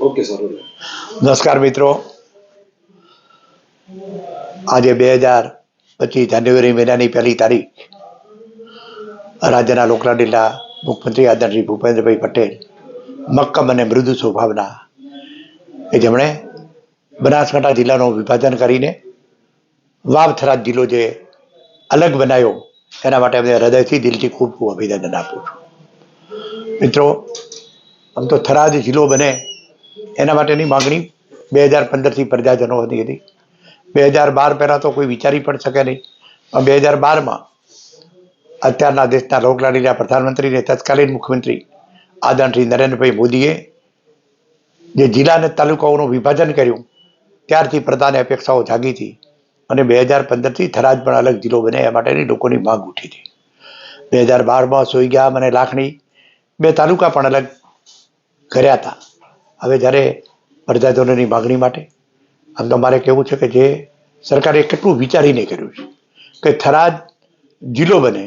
Okay sir નમસ્કાર મિત્રો. આજે બે હજાર પચીસ જાન્યુઆરી મહિનાની પહેલી તારીખ રાજ્યના લોકલાડીલા મુખ્યમંત્રી આદરણીય ભૂપેન્દ્રભાઈ પટેલ મક્કમ અને મૃદુ સ્વભાવના કે જેમણે બનાસકાંઠા જિલ્લાનું વિભાજન કરીને વાવથરા જિલ્લો જે અલગ બનાવ્યો એના માટે અમને હૃદયથી દિલથી ખૂબ ખૂબ અભિનંદન આપું છું. મિત્રો, આમ તો થરાદ જિલ્લો બને એના માટેની માગણી બે હજાર પંદરથી પ્રજાજનો હતી બે હજાર બાર પહેલાં તો કોઈ વિચારી પણ શકે નહીં. બે હજાર બારમાં અત્યારના દેશના લોકલાડીલા પ્રધાનમંત્રી અને તત્કાલીન મુખ્યમંત્રી આદરણશ્રી નરેન્દ્રભાઈ મોદીએ જે જિલ્લા અને તાલુકાઓનું વિભાજન કર્યું, ત્યારથી પ્રધાને અપેક્ષાઓ જાગી હતી અને બે હજાર પંદરથી થરાદ પણ અલગ જિલ્લો બને એ માટેની લોકોની માંગ ઉઠી હતી. બે હજાર બારમાં સોઈગામ અને લાખણી બે તાલુકા પણ અલગ કર્યા હતા. હવે જ્યારે પ્રજાજનોની માગણી માટે, આમ તો મારે કહેવું છે કે જે સરકારે કેટલું વિચારીને કર્યું છે કે થરાદ જિલ્લો બને,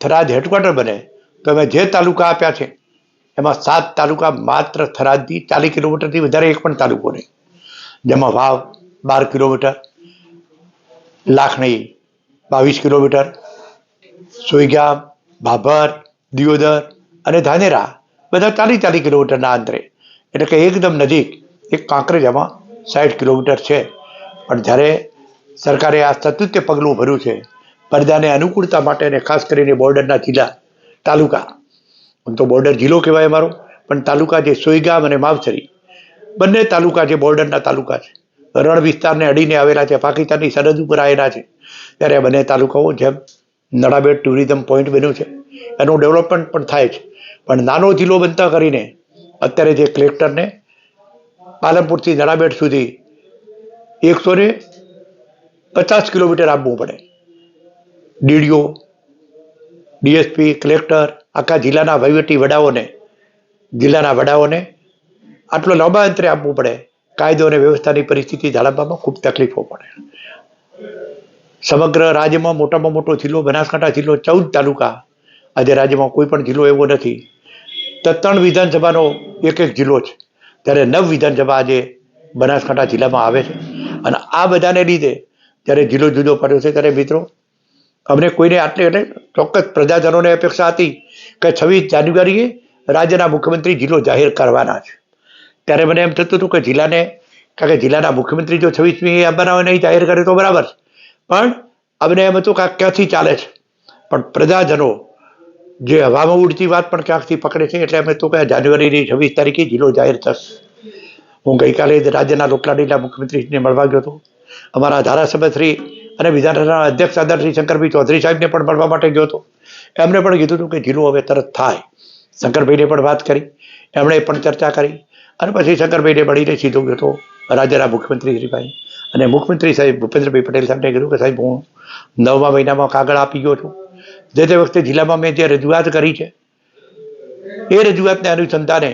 થરાદ હેડક્વાર્ટર બને, તો અમે જે તાલુકા આપ્યા છે, એમાં સાત તાલુકા માત્ર થરાદથી ચાલીસ કિલોમીટરથી વધારે એક પણ તાલુકો નહીં. જેમાં વાવ બાર કિલોમીટર, લાખણી બાવીસ કિલોમીટર, સોઈગામ ભાભર દિયોદર અને ધાનેરા બધા ચાલીસ ચાલીસ કિલોમીટરના અંતરે. એટલે કે એકદમ નજીક, એક કાંકરેજ એમાં સાઠ કિલોમીટર છે. પણ જ્યારે સરકારે આ સતુત્ય પગલું ભર્યું છે, પરદાને અનુકૂળતા માટે અને ખાસ કરીને બોર્ડરના જિલ્લા, તાલુકા, આમ તો બોર્ડર જિલ્લો કહેવાય અમારો, પણ તાલુકા જે સોયગામ અને માવછરી, બંને તાલુકા જે બોર્ડરના તાલુકા છે. રણ વિસ્તારને અડીને આવેલા છે, પાકિસ્તાનની સરહદ ઉપર આવેલા છે. ત્યારે બંને તાલુકાઓ જેમ નડાબેટ ટુરિઝમ પોઈન્ટ બન્યું છે, એનું ડેવલપમેન્ટ પણ થાય છે. પણ નાનો જિલ્લો બનતા કરીને અત્યારે જે કલેક્ટરને પાલનપુરથી નડાબેટ સુધી એકસો ને પચાસ કિલોમીટર આપવું પડે. ડીડીઓ, ડીએસપી, કલેક્ટર, આખા જિલ્લાના વહીવટી વડાઓને, જિલ્લાના વડાઓને આટલો લાંબા અંતરે આપવું પડે. કાયદો અને વ્યવસ્થાની પરિસ્થિતિ જાળવવામાં ખૂબ તકલીફો પડે. સમગ્ર રાજ્યમાં મોટામાં મોટો જિલ્લો બનાસકાંઠા જિલ્લો ચૌદ તાલુકા. આજે રાજ્યમાં કોઈ પણ જિલ્લો એવો નથી. તો ત્રણ વિધાનસભાનો એક એક જિલ્લો છે. ત્યારે નવ વિધાનસભા આજે બનાસકાંઠા જિલ્લામાં આવે છે. અને આ બધાને લીધે જ્યારે જિલ્લો જુદો પડ્યો છે ત્યારે મિત્રો, અમને કોઈને આટલી એટલે ચોક્કસ પ્રજાજનોને અપેક્ષા હતી કે છવ્વીસ જાન્યુઆરીએ રાજ્યના મુખ્યમંત્રી જિલ્લો જાહેર કરવાના છે. ત્યારે મને એમ થતું હતું કે જિલ્લાને, કારણ કે જિલ્લાના મુખ્યમંત્રી જો છવ્વીસમી બનાવે નહીં, જાહેર કરે તો બરાબર પણ અમને એમ હતું કે આ ક્યાંથી ચાલે છે? પણ પ્રજાજનો જે હવામાં ઉડતી વાત પણ ક્યાંકથી પકડે છે એટલે અમે તો કયા જાન્યુઆરીની છવ્વીસ તારીખે જિલ્લો જાહેર થશે. હું ગઈકાલે રાજ્યના લોકલાડીના મુખ્યમંત્રીને મળવા ગયો હતો. અમારા ધારાસભ્ય શ્રી અને વિધાનસભાના અધ્યક્ષ આદરશ્રી શંકરભાઈ ચૌધરી સાહેબને પણ મળવા માટે ગયો હતો. એમણે પણ કીધું હતું કે જિલ્લો હવે તરત થાય. શંકરભાઈને પણ વાત કરી. એમણે પણ ચર્ચા કરી. અને પછી શંકરભાઈને મળીને સીધો ગયો હતો રાજ્યના મુખ્યમંત્રી શ્રીભાઈ અને મુખ્યમંત્રી સાહેબ ભૂપેન્દ્રભાઈ પટેલ સાહેબને કીધું કે સાહેબ, હું નવમા મહિનામાં કાગળ આપી ગયો છું. જે તે વખતે જિલ્લામાં મેં જે રજૂઆત કરી છે, એ રજૂઆતને અનુસંધાને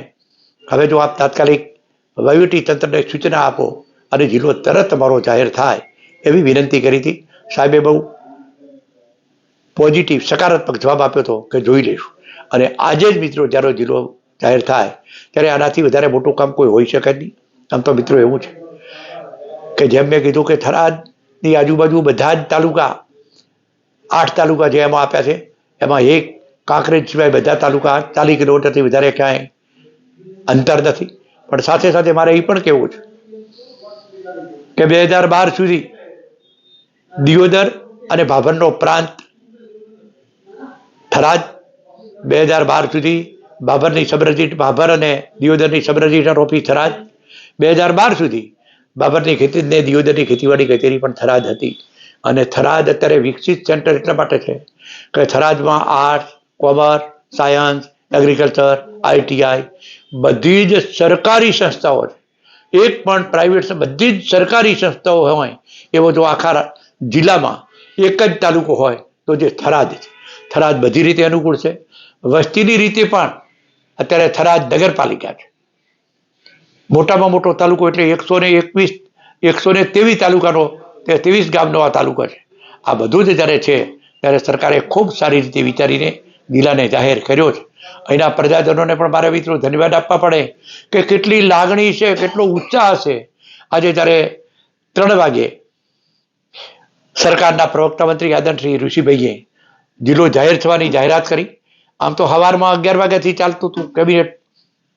હવે જો આપ તાત્કાલિક વહીવટી તંત્રને સૂચના આપો અને જિલ્લો તરત તમારો જાહેર થાય એવી વિનંતી કરી હતી. સાહેબે બહુ પોઝિટિવ, સકારાત્મક જવાબ આપ્યો હતો કે જોઈ લઈશું. અને આજે જ મિત્રો જ્યારે જિલ્લો જાહેર થાય ત્યારે આનાથી વધારે મોટું કામ કોઈ હોઈ શકે નહીં. આમ તો મિત્રો એવું છે કે જેમ મેં કીધું કે થરાદની આજુબાજુ બધા જ તાલુકા આઠ તાલુકા જે એમાં આપ્યા છે, એમાં એક કાંકરેજ સિવાય બધા તાલુકા ચાલી કિલોમીટરથી વધારે ક્યાંય અંતર નથી. પણ સાથે સાથે મારે એ પણ કહેવું છે કે બે હજાર બાર સુધી દિયોદર અને ભાભરનો પ્રાંત થરાદ, બે હજાર બાર સુધી ભાભરની સબરજીટ ભાભર અને દિયોદરની સબરજીટ ઓફિસ થરાદ, બે હજાર બાર સુધી બાબરની ખેતી ને દિયોદરની ખેતીવાડી કચેરી પણ થરાદ હતી. અને થરાદ અત્યારે વિકસિત સેન્ટર એટલા માટે છે કે થરાદમાં arts commerce science agriculture ITI બધી જ સરકારી સંસ્થાઓ છે. એક પણ પ્રાઇવેટ બધી જ સરકારી સંસ્થાઓ હોય એવો જો આખા જિલ્લામાં એક જ તાલુકો હોય તો જે થરાદ છે. થરાદ બધી રીતે અનુકૂળ છે. વસ્તીની રીતે પણ અત્યારે થરાદ નગરપાલિકા છે. મોટામાં મોટો તાલુકો એટલે એકસો ને એકવીસ, એકસો ને તેવીસ તાલુકાનો તે ત્રેવીસ ગામનો આ તાલુકો છે. આ બધું જ જ્યારે છે, ત્યારે સરકારે ખૂબ સારી રીતે વિચારીને જિલ્લાને જાહેર કર્યો છે. અહીંના પ્રજાજનોને પણ મારે મિત્રો ધન્યવાદ આપવા પડે કે કેટલી લાગણી છે, કેટલો ઉત્સાહ છે. આજે જ્યારે ત્રણ વાગે સરકારના પ્રવક્તા મંત્રી આદનશ્રી ઋષિભાઈએ જિલ્લો જાહેર થવાની જાહેરાત કરી. આમ તો સવારમાં અગિયાર વાગ્યાથી ચાલતું હતું. કેબિનેટ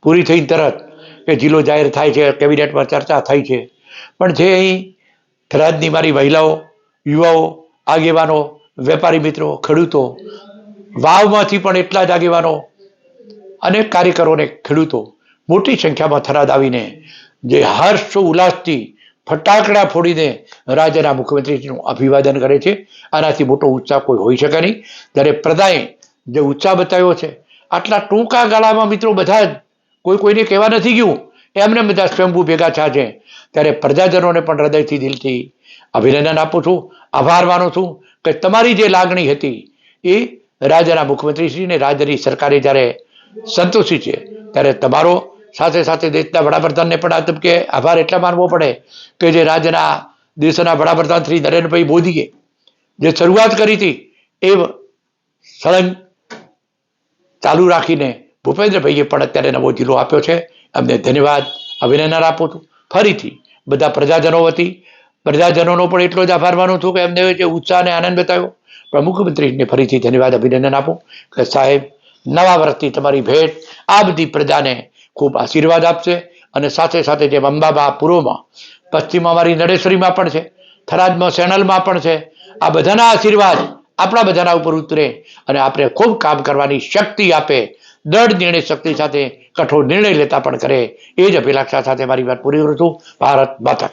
પૂરી થઈ તરત કે જિલ્લો જાહેર થાય છે, કેબિનેટમાં ચર્ચા થઈ છે. પણ જે અહીં થરાદની મારી મહિલાઓ, યુવાઓ, આગેવાનો, વેપારી મિત્રો, ખેડૂતો, વાવમાંથી પણ એટલા જ આગેવાનો, અનેક કાર્યકરોને ખેડૂતો, મોટી સંખ્યામાં થરાદ આવીને જે હર્ષ ઉલ્લાસથી ફટાકડા ફોડીને રાજ્યના મુખ્યમંત્રીનું અભિવાદન કરે છે. આનાથી મોટો ઉત્સાહ કોઈ હોઈ શકે નહીં. ત્યારે પ્રદાએ જે ઉત્સાહ બતાવ્યો છે, આટલા ટૂંકા ગાળામાં મિત્રો બધા જ કોઈ કોઈને કહેવા નથી ગયું. એમને બધા સ્વયંભુ ભેગા થયા છે. ત્યારે પ્રજાજનોને પણ હૃદયથી દિલથી અભિનંદન આપું છું, આભાર માનું છું કે તમારી જે લાગણી હતી એ રાજ્યના મુખ્યમંત્રીશ્રીને રાજ્યની સરકારે જ્યારે સંતોષી છે, ત્યારે તમારો સાથે સાથે દેશના વડાપ્રધાનને પણ આ તબકે આભાર એટલા માનવો પડે કે જે રાજ્યના દેશના વડાપ્રધાન શ્રી નરેન્દ્રભાઈ મોદીએ જે શરૂઆત કરી હતી એ સળંગ ચાલુ રાખીને ભૂપેન્દ્રભાઈએ પણ અત્યારે નવો જિલ્લો આપ્યો છે. અમને ધન્યવાદ અભિનંદન આપું છું. ફરીથી બધા પ્રજાજનો વતી, પ્રજાજનોનો પણ એટલો જ આભાર માનું છું કે એમને જે ઉત્સાહ અને આનંદ બતાવ્યો. પણ મુખ્યમંત્રીને ફરીથી ધન્યવાદ અભિનંદન આપું કે સાહેબ, નવા વર્ષથી તમારી ભેટ આ બધી પ્રજાને ખૂબ આશીર્વાદ આપશે અને સાથે સાથે જેમ અંબાબા પૂર્વમાં, પશ્ચિમમાં અમારી નડેશ્વરીમાં પણ છે, થરાદમાં સેનલમાં પણ છે, આ બધાના આશીર્વાદ આપણા બધાના ઉપર ઉતરે અને આપણે ખૂબ કામ કરવાની શક્તિ આપે દૃઢ નિર્ણય શક્તિ સાથે કઠોર નિર્ણય લેતા પણ કરે. એ જ અભિલાષા સાથે મારી વાત પૂરી કરું છું. ભારત માતા